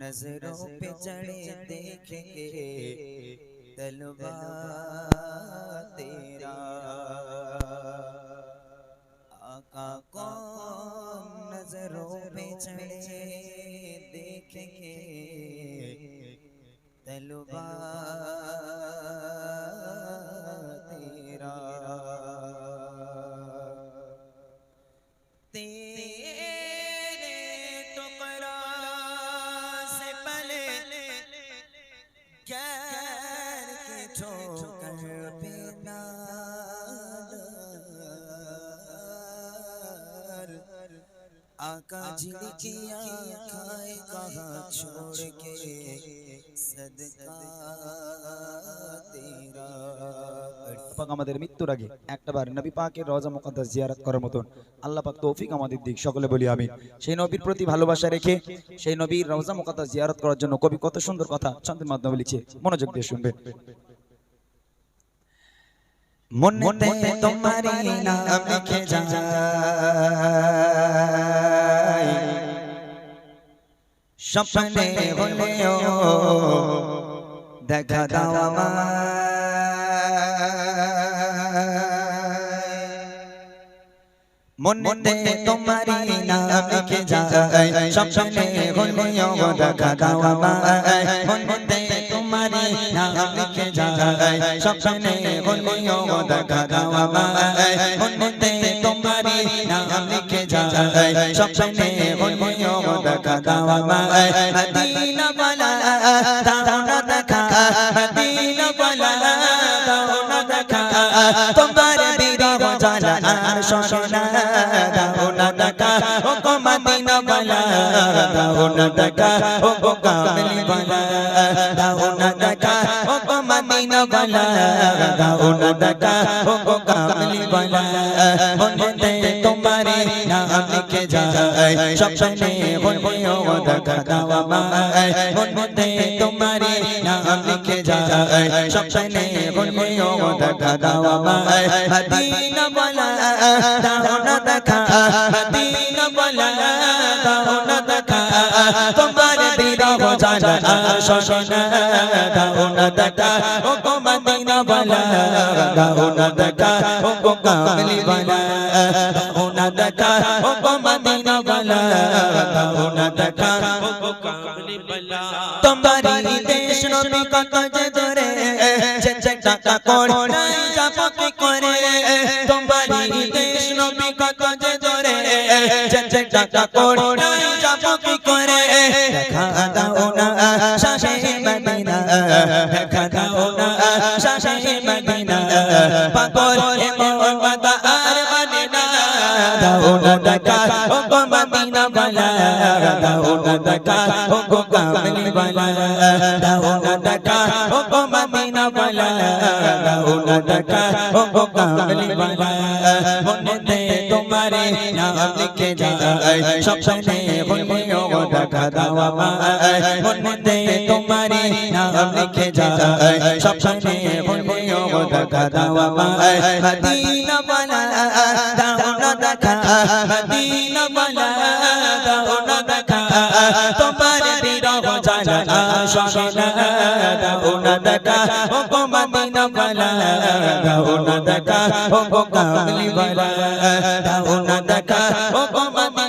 नज़रों पे चढ़े देखेंगे तलवा तेरा। आका कौन नज़रों पे चढ़े आका जिल किया खाए कहा छोड़ के सदका तेरा পাক আমাদের মৃত্যুর আগে একটাবার নবী পাকের রজা মুকদ্দাস জিয়ারত করার মতন আল্লাহ পাক তৌফিক আমাদের দিক সকলে বলি আমিন সেই নবীর প্রতি ভালোবাসা রেখে সেই নবীর রওজা মুকদ্দাস জিয়ারত করার জন্য কবি কত সুন্দর কথা ছন্দের মাধ্যমে লিখছে মনোযোগ দিয়ে শুনবেন মনেতে তোমারি নাম লিখে যায় স্বপ্নে হলেও দেখা দাও মনেতে তোমারি নাম লিখে যায় স্বপ্নে হলেও দেখা দাও মনেতে তোমারি নাম লিখে যায় স্বপ্নে হলেও দেখা দাও মনেতে তোমারি নাম লিখে যায় স্বপ্নে দেখা দাও মদিনা বালা দাও না দেখা মদিনা বালা দাও না দেখা তোমার বিরহ জ্বালা আর শোনা দাও না দেখা ও গো মদিনা বালা দাও না দেখা ও গো কামলি বালা দাও না দেখা ও গো মদিনা বালা দাও না দেখা ও গো কামলি বালা মনেতে তোমারে নাম স্বপ্নে হলেও দেখা দাও আমায় মনেতে তোমারে নাম লিখে যায়, স্বপ্নে হলেও দেখা দাও আমায় মদিনা বালা দাও না দেখা, মদিনা জানা শোনা দাও না দেখা। ও গো মদিনা বালা, দাও না দেখা। ও গো কামলি বালা, দাও না দেখা। ও গো মদিনা বালা, দাও না দেখা। ও গো কামলি বালা। তোমারি দেশ নবী কত যে দূরে যে যে টাকা করে, নাই যাব কি করে? তোমারি দেশ নবী কত যে দূরে যে যে টাকা করে যাব কি করে? দেখা না শাশে মদিনা, পাগল এ মোহাম্মদ আর মদিনা দাও না দেখা, ও গো মদিনা বালা। দাও না দেখা, ও গো কামলি বালা। দাও না দেখা, ও গো মদিনা বালা। দাও না দেখা, ও গো কামলি বালা। মনেতে তোমারে নাম লিখে যায়, স্বপ্নে হলেও দেখা দাও আমায়। মনেতে তোমারে নাম লিখে যায় স্বপ্নে হলেও দেখা দাও আমায় মদিনা বালা দাও না দেখা মদিনা বালা দাও না দেখা তোমার বিরহ জানা শোনা দাও না দেখা ও গো মদিনা বালা দাও না দেখা ও গো কামলি বালা দাও না দেখা ও গো মদিনা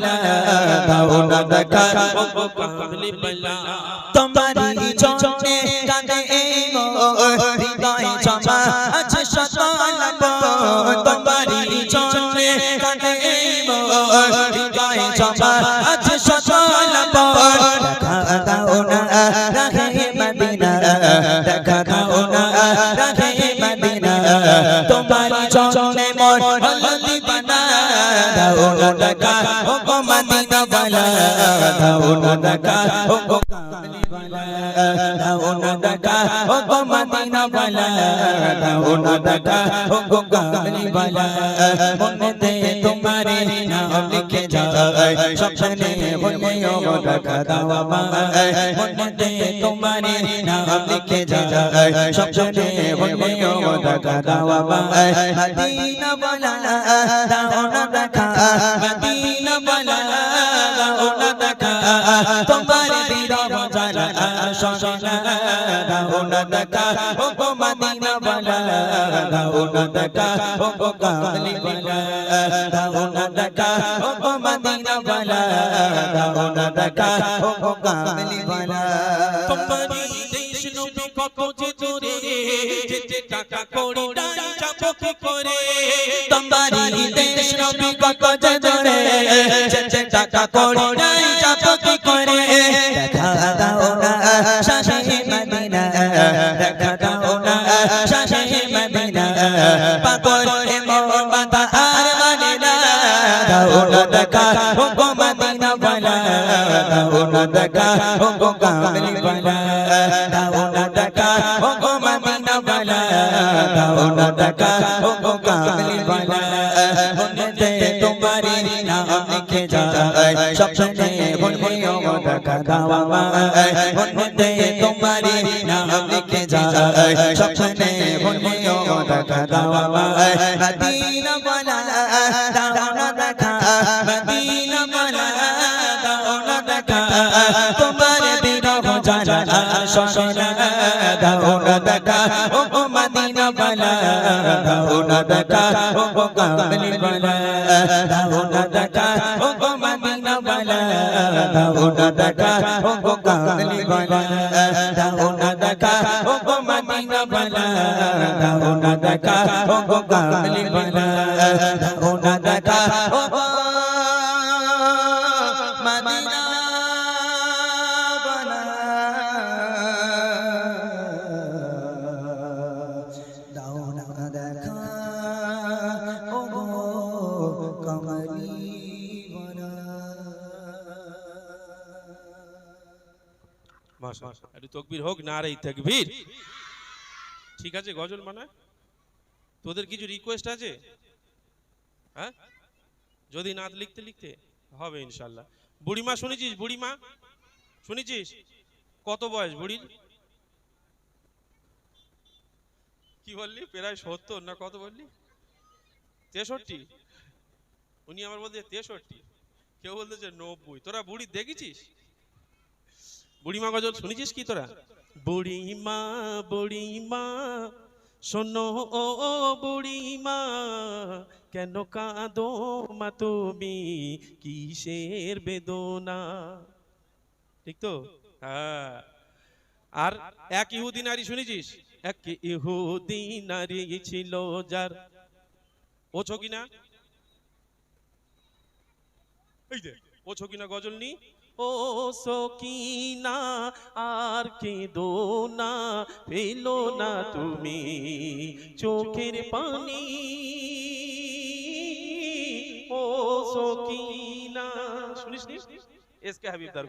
বালা দাও না দেখা ও গো কামলি বালা তোমারি চরণে কাঁদে এই মোর হৃদয় জমা বানা দাও ও গো মদিনা বালা দাও না ও গো কামলি বালা দাও না ও গো মদিনা বালা দাও না ও গো কামলি বালা মনেতে তোমারে নাম লিখে যায় স্বপ্নে হলেও দেখা দাও আমায় মনেতে তোমারে নাম লিখে যায় স্বপ্নে হলেও দেখা দাও আমায় মদিনা বালা দাও না দেখা। মদিনা বালা দাও না দেখা। তোমার বিরহ জ্বালা, শোনা, দাও না দেখা। ও গো মদিনা বালা দাও না দেখা। ও গো কামলি বালা, দাও না দেখা। ও গো মদিনা বালা দাও না দেখা। ও গো কত যে দূরে যেতে টাকা কড়ি নাই যাব কি করে। তোমারি দেশ নবী কত যে দূরে যেতে টাকা কড়ি নাই যাব কি করে। দেখা দাও না, শাহে মদিনা, দেখা দাও না, শাহে মদিনা। পাগল হে মাতা আর মানে না। দাও না দেখা, ও মদিনা বালা। দাও না দেখা, ও গো বালা। দাও ও কামলি বালা মনেতে তোমারি নাম লিখে যায় স্বপ্নে বলবে ও দেখা দাও আমায় মনেতে তোমারি নাম লিখে যায় স্বপ্নে বলবে ও দেখা দাও আমায় মদিনা বালা দাও না দেখা দাও না দেখা ও কামলি বালা। দাও না দেখা ও মদিনা বালা। দাও না দেখা ও কামলি বালা। দাও না দেখা ও মদিনা বালা। দাও না দেখা ও কামলি বালা। দাও না দেখা ও মদিনা একটু তকবীর হোক, না রে তাকবীর। ঠিক আছে, গজল মানে তোদের কিছু রিকোয়েস্ট আছে? হ্যাঁ? যদি নাত লিখতে লিখতে হবে ইনশাল্লাহ বুড়িমা শুনেছিস? বুড়িমা? শুনেছিস? কত বয়স বুড়ির কি বললি? প্রায় সত্তর না কত বললি? তেষট্টি। উনি আমার বলছে তেষট্টি। কেউ বলতেছে নব্বই। তোরা বুড়ি দেখেছিস? বুড়িমা গজল শুনেছিস কি তোরা? বুড়িমা বুড়িমা শোনো ও বুড়িমা কেন কাঁদো মা তুমি? কিসের বেদনা? ঠিক তো? হ্যাঁ। আর এক ইহুদি নারী শুনেছিস? এক ইহুদি নারী ছিল যার। ও ছকিনা এই যে গজল নি? ও সকিনা, আর কেঁদো না, ফেলো না তুমি চোখের পানি ও সকিনা, শুনিস নি এসকে হাবিব গজল।